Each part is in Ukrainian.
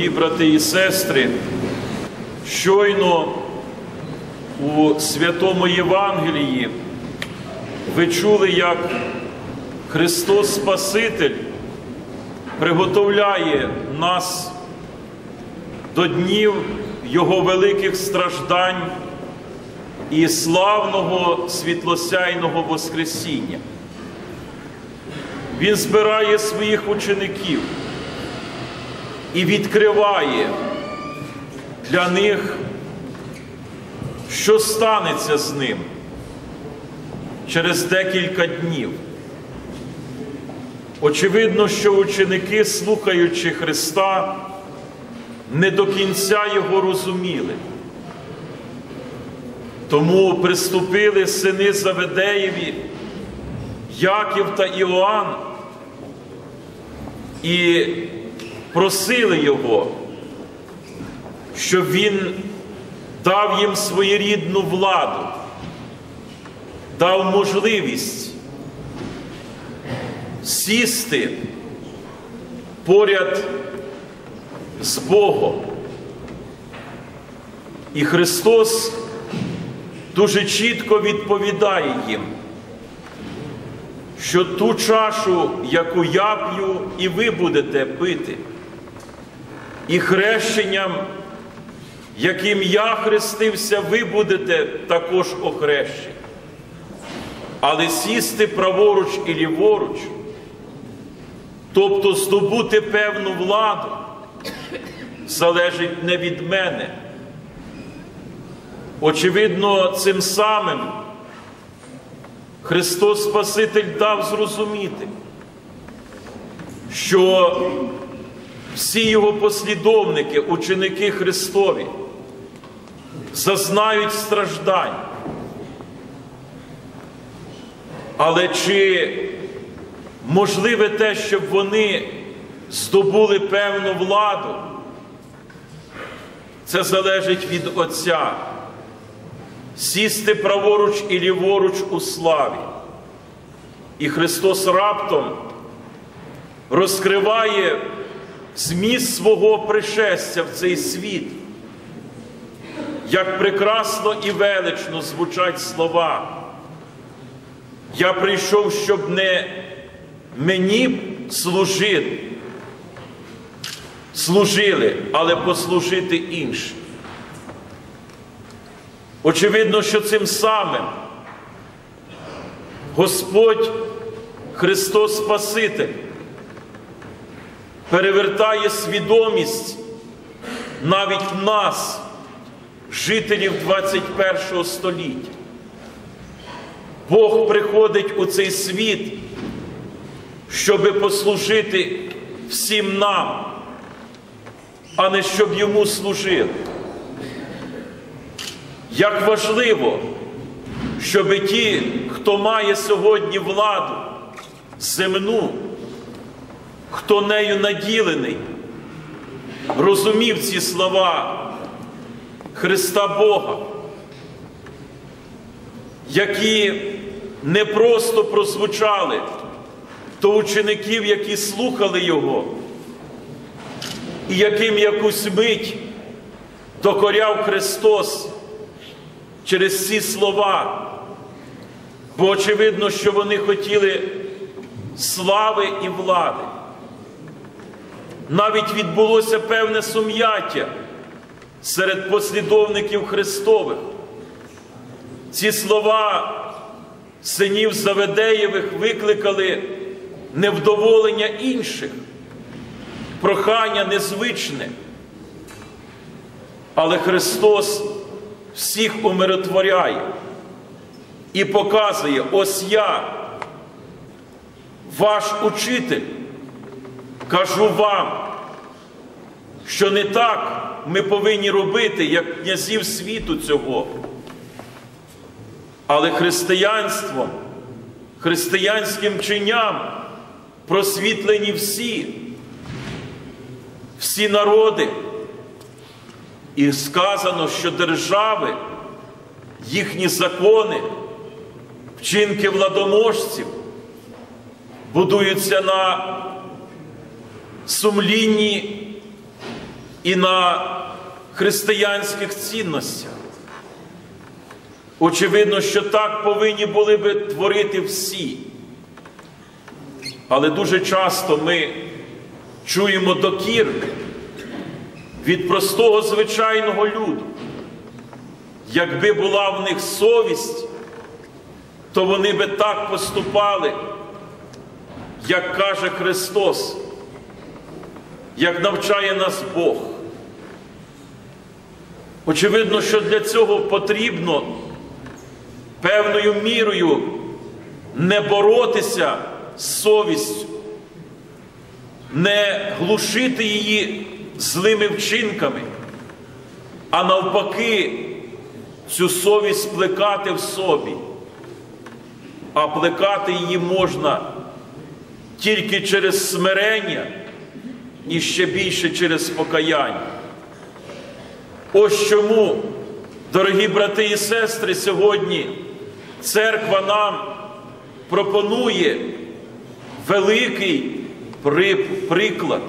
дорогі брати і сестри, щойно у святому Євангелії ви чули, як Христос Спаситель приготовляє нас до днів Його великих страждань і славного світлосяйного Воскресіння. Він збирає своїх учеників і відкриває для них, що станеться з ним через декілька днів. Очевидно, що ученики, слухаючи Христа, не до кінця його розуміли. Тому приступили сини Заведеєві, Яків та Іоанн і просили його, щоб він дав їм своєрідну владу, дав можливість сісти поряд з Богом. І Христос дуже чітко відповідає їм, що ту чашу, яку я п'ю, і ви будете пити, і хрещенням, яким я хрестився, ви будете також охрещені. Але сісти праворуч і ліворуч, тобто здобути певну владу, залежить не від мене. Очевидно, цим самим Христос Спаситель дав зрозуміти, що всі його послідовники, ученики Христові, зазнають страждань. Але чи можливе те, щоб вони здобули певну владу? Це залежить від Отця. Сісти праворуч і ліворуч у славі. І Христос раптом розкриває зміст свого пришестя в цей світ. Як прекрасно і велично звучать слова. Я прийшов, щоб не мені служити, служили, але послужити іншим. Очевидно, що цим самим Господь Христос Спаситель перевертає свідомість навіть нас, жителів 21 століття. Бог приходить у цей світ, щоби послужити всім нам, а не щоб йому служили. Як важливо, щоб ті, хто має сьогодні владу земну, хто нею наділений, розумів ці слова Христа Бога, які не просто прозвучали до учеників, які слухали Його, і яким якусь мить докоряв Христос через ці слова, бо очевидно, що вони хотіли слави і влади. Навіть відбулося певне сум'яття серед послідовників Христових. Ці слова синів Заведеєвих викликали невдоволення інших, прохання незвичне. Але Христос всіх умиротворяє і показує, ось я, ваш учитель, кажу вам, що не так ми повинні робити, як князів світу цього. Але християнством, християнським чиням просвітлені всі, всі народи. І сказано, що держави, їхні закони, вчинки владоможців будуються на сумлінні і на християнських цінностях. Очевидно, що так повинні були би творити всі. Але дуже часто ми чуємо докір від простого звичайного люду. Якби була в них совість, то вони би так поступали, як каже Христос, як навчає нас Бог. Очевидно, що для цього потрібно певною мірою не боротися з совістю, не глушити її злими вчинками, а навпаки, цю совість плекати в собі. А плекати її можна тільки через смирення і ще більше через покаяння. Ось чому, дорогі брати і сестри, сьогодні церква нам пропонує великий приклад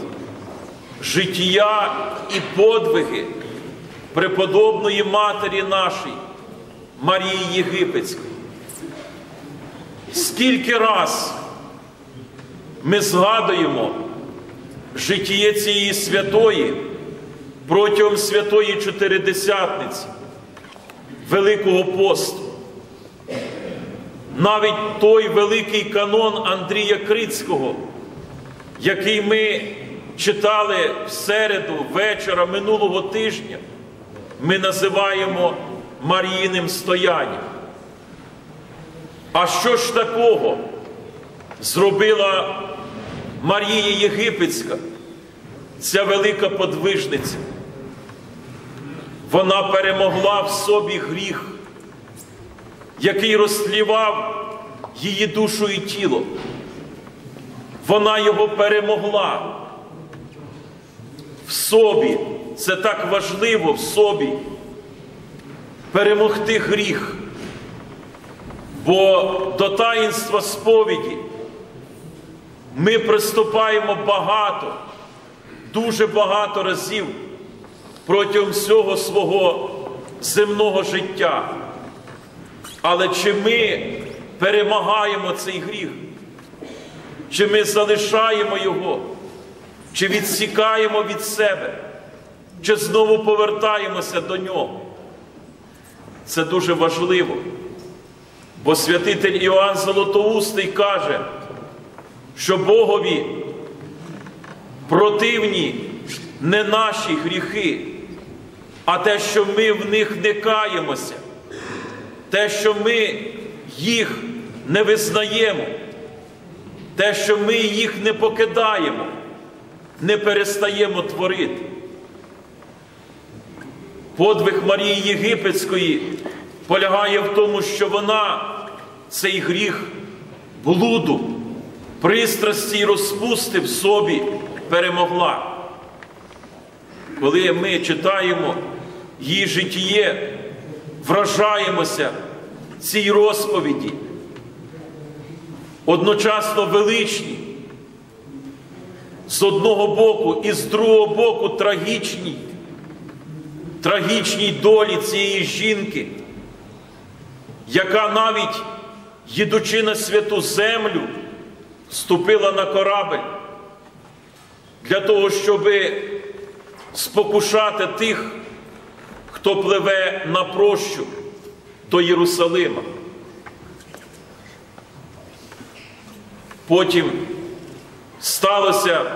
життя і подвиги преподобної Матері нашої, Марії Єгипетської. Скільки раз ми згадуємо життя цієї святої протягом святої Чотиридесятниці, Великого посту. Навіть той великий канон Андрія Крицького, який ми читали в середу вечора минулого тижня, ми називаємо Маріїним стоянням. А що ж такого зробила Марія Єгипетська, ця велика подвижниця? Вона перемогла в собі гріх, який розтлівав її душу і тіло. Вона його перемогла в собі. Це так важливо в собі перемогти гріх. Бо до таїнства сповіді ми приступаємо багато, дуже багато разів протягом всього свого земного життя. Але чи ми перемагаємо цей гріх? Чи ми залишаємо його, чи відсікаємо від себе, чи знову повертаємося до нього? Це дуже важливо. Бо святитель Іоанн Золотоустий каже, що Богові противні не наші гріхи, а те, що ми в них не каємося, те, що ми їх не визнаємо, те, що ми їх не покидаємо, не перестаємо творити. Подвиг Марії Єгипетської полягає в тому, що вона цей гріх блуду, пристрасті й розпусти в собі перемогла. Коли ми читаємо її життє, вражаємося цій розповіді, одночасно величні, з одного боку і з другого боку трагічні, трагічній долі цієї жінки, яка навіть, їдучи на святу землю, ступила на корабель для того, щоб спокушати тих, хто пливе на прощу до Єрусалима. Потім сталося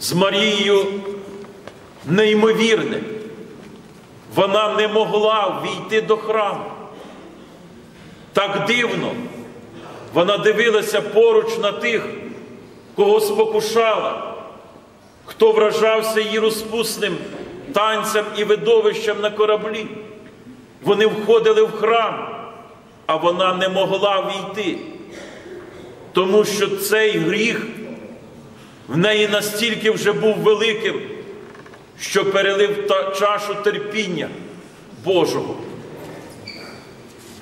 з Марією неймовірне. Вона не могла війти до храму. Так дивно, вона дивилася поруч на тих, кого спокушала, хто вражався її розпусним танцям і видовищем на кораблі. Вони входили в храм, а вона не могла війти, тому що цей гріх в неї настільки вже був великим, що перелив чашу терпіння Божого.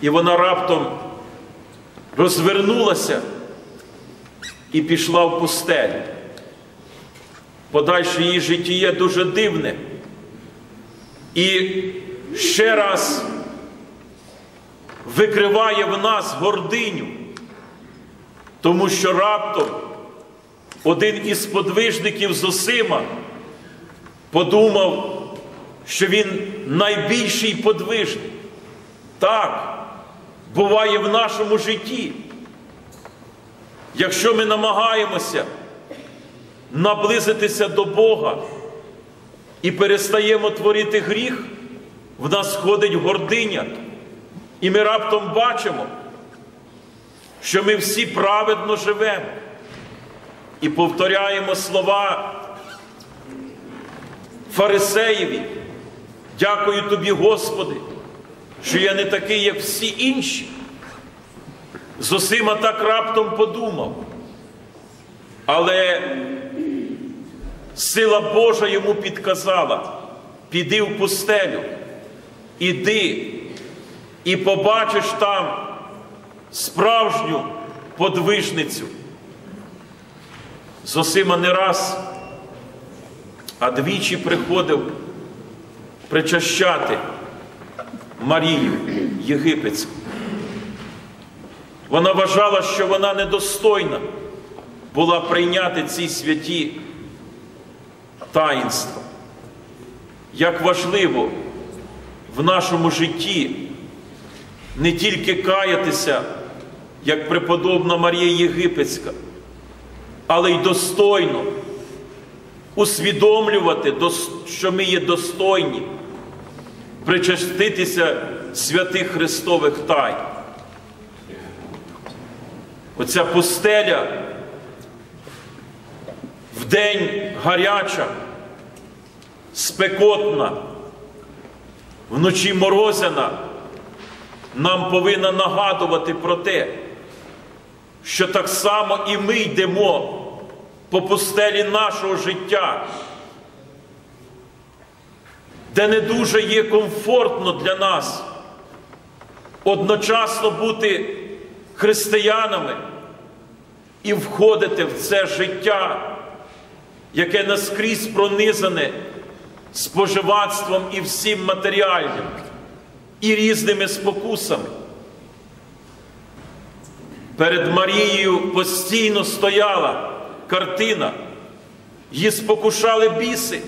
І вона раптом розвернулася і пішла в пустелю. подальше її життя дуже дивне. І ще раз викриває в нас гординю, тому що раптом один із подвижників Зосима подумав, що він найбільший подвижник. Так, буває в нашому житті. Якщо ми намагаємося наблизитися до Бога і перестаємо творити гріх, в нас сходить гординя. І ми раптом бачимо, що ми всі праведно живемо і повторяємо слова Фарисеєві. Дякую тобі, Господи, що я не такий, як всі інші. Зосима так раптом подумав. Але сила Божа йому підказала: піди в пустелю, іди і побачиш там справжню подвижницю. Зосима не раз, а двічі приходив причащати Марію Єгипетську. Вона вважала, що вона недостойна була прийняти ці святі таїнства. Як важливо в нашому житті не тільки каятися, як преподобна Марія Єгипетська, але й достойно усвідомлювати, що ми є достойні, причаститися святих Христових тайн. Оця пустеля вдень гаряча, спекотна, вночі морозяна, нам повинна нагадувати про те, що так само і ми йдемо по пустелі нашого життя, де не дуже є комфортно для нас одночасно бути християнами і входити в це життя, яке наскрізь пронизане споживацтвом і всім матеріальним, і різними спокусами. Перед Марією постійно стояла картина, її спокушали біси,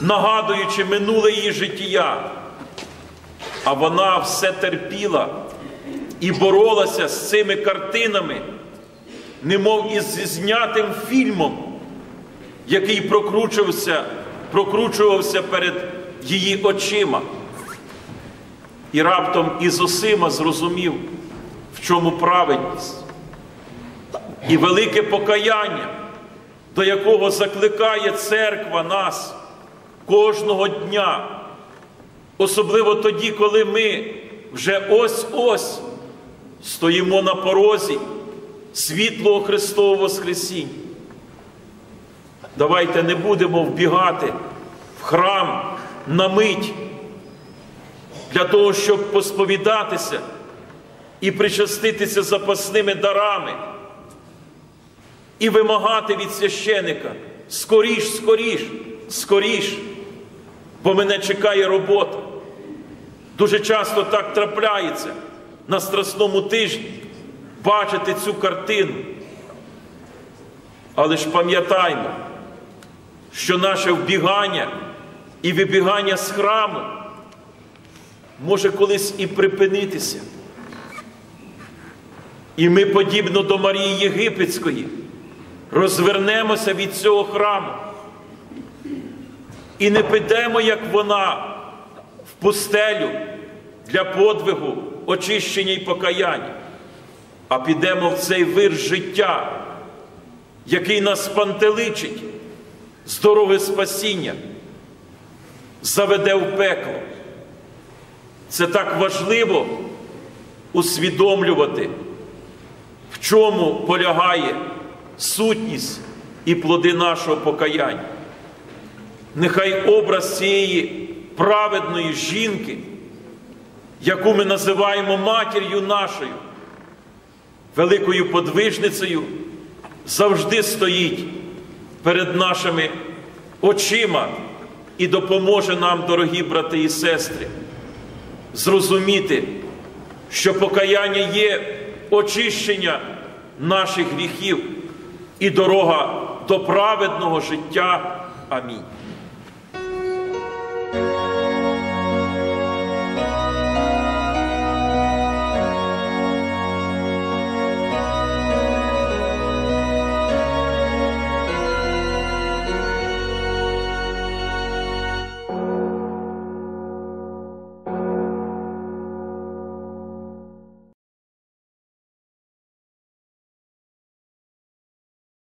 нагадуючи минуле її життя. А вона все терпіла і боролася з цими картинами, немов із знятим фільмом, який прокручувався, прокручувався перед її очима. І раптом із Осима зрозумів, в чому праведність. І велике покаяння, до якого закликає церква нас кожного дня, особливо тоді, коли ми вже ось-ось стоїмо на порозі світлого Христового Воскресіння. Давайте не будемо вбігати в храм на мить для того, щоб посповідатися і причаститися запасними дарами і вимагати від священика скоріш, скоріш, скоріш, бо мене чекає робота. Дуже часто так трапляється на страсному тижні бачити цю картину. Але ж пам'ятаймо, що наше вбігання і вибігання з храму може колись і припинитися. І ми, подібно до Марії Єгипетської, розвернемося від цього храму і не підемо, як вона, в пустелю для подвигу, очищення і покаяння, а підемо в цей вир життя, який нас пантеличить з дороги спасіння, заведе в пекло. Це так важливо усвідомлювати, в чому полягає сутність і плоди нашого покаяння. Нехай образ цієї праведної жінки, яку ми називаємо матір'ю нашою, великою подвижницею, завжди стоїть перед нашими очима і допоможе нам, дорогі брати і сестри, зрозуміти, що покаяння є очищення наших гріхів і дорога до праведного життя. Амінь.